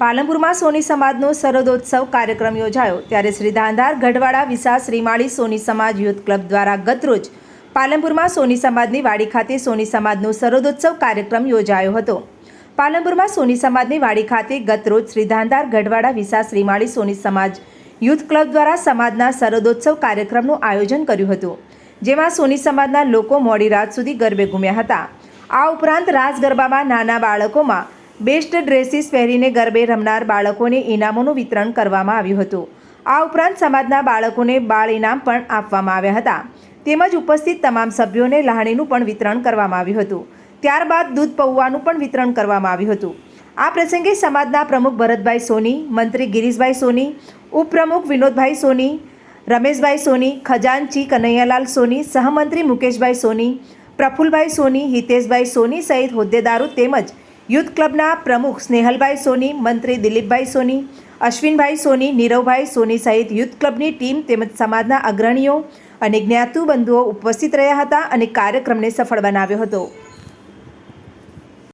પાલનપુરમાં સોની સમાજનો શરદોત્સવ કાર્યક્રમ યોજાયો. ત્યારે શ્રી ધાંધાર ગઢવાડા વિસા શ્રીમાળી સોની સમાજ યુથ ક્લબ દ્વારા ગતરોજ પાલનપુરમાં સોની સમાજની વાડી ખાતે સોની સમાજનો શરદોત્સવ કાર્યક્રમ યોજાયો હતો. પાલનપુરમાં સોની સમાજની વાડી ખાતે ગતરોજ શ્રી ધાંધાર ગઢવાડા વિસા શ્રીમાળી સોની સમાજ યુથ ક્લબ દ્વારા સમાજના શરદોત્સવ કાર્યક્રમનું આયોજન કર્યું હતું, જેમાં સોની સમાજના લોકો મોડી રાત સુધી ગરબે ઘૂમ્યા હતા. આ ઉપરાંત રાસ ગરબામાં નાના બાળકોમાં બેસ્ટ ડ્રેસીસ પહેરીને ગરબે રમનાર બાળકોને ઇનામોનું વિતરણ કરવામાં આવ્યું હતું. આ ઉપરાંત સમાજના બાળકોને બાળ ઇનામ પણ આપવામાં આવ્યા હતા. તેમજ ઉપસ્થિત તમામ સભ્યોને લાહણીનું પણ વિતરણ કરવામાં આવ્યું હતું. ત્યારબાદ દૂધ પૌવાનું પણ વિતરણ કરવામાં આવ્યું હતું. આ પ્રસંગે સમાજના પ્રમુખ ભરતભાઈ સોની, મંત્રી ગિરીશભાઈ સોની, ઉપપ્રમુખ વિનોદભાઈ સોની, રમેશભાઈ સોની, ખજાનચી કનૈયાલાલ સોની, સહમંત્રી મુકેશભાઈ સોની, પ્રફુલભાઈ સોની, હિતેશભાઈ સોની સહિત હોદ્દેદારો તેમજ યુથ ક્લબના પ્રમુખ સ્નેહલભાઈ સોની, મંત્રી દિલીપભાઈ સોની, અશ્વિનભાઈ સોની, નીરવભાઈ સોની સહિત યુથ ક્લબની ટીમ તેમજ સમાજના અગ્રણીઓ અને જ્ઞાતુ બંધુઓ ઉપસ્થિત રહ્યા હતા અને કાર્યક્રમને સફળ બનાવ્યો હતો.